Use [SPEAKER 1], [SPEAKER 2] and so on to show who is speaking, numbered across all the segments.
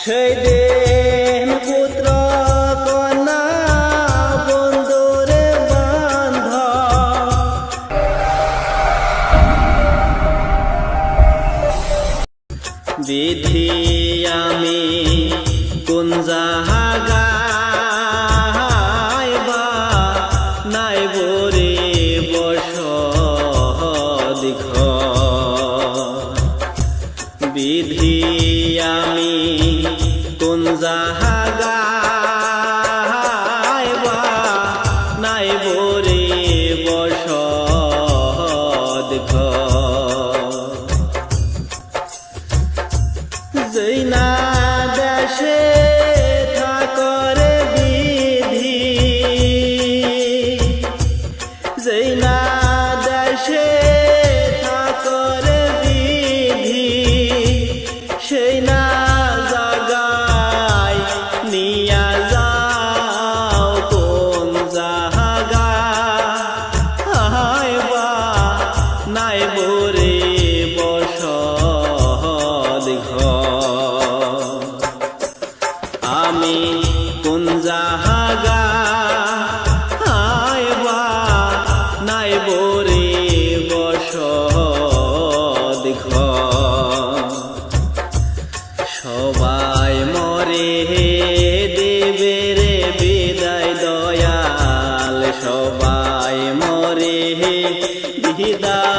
[SPEAKER 1] সেই দিন পুত্র কন্যা বন্ধুরে বান্ধ বিধি আমি কোন নাই বরে আমি কোন জাহাগাইবা নাই বরে বস দিঘ জৈনা দেশে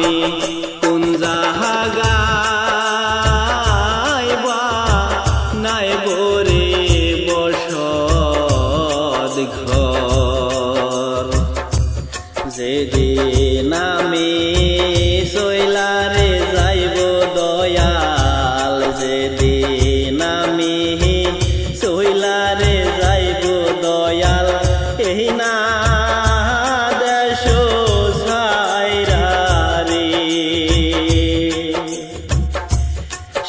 [SPEAKER 1] আমি কোন জাহাগা বা নাই বরে বস ঘর। যেদিন আমি শৈলারে যাইব দয়াল যেদিন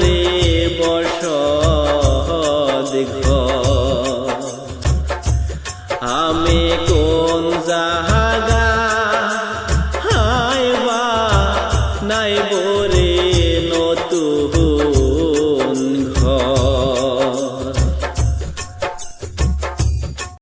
[SPEAKER 1] করে বস আমি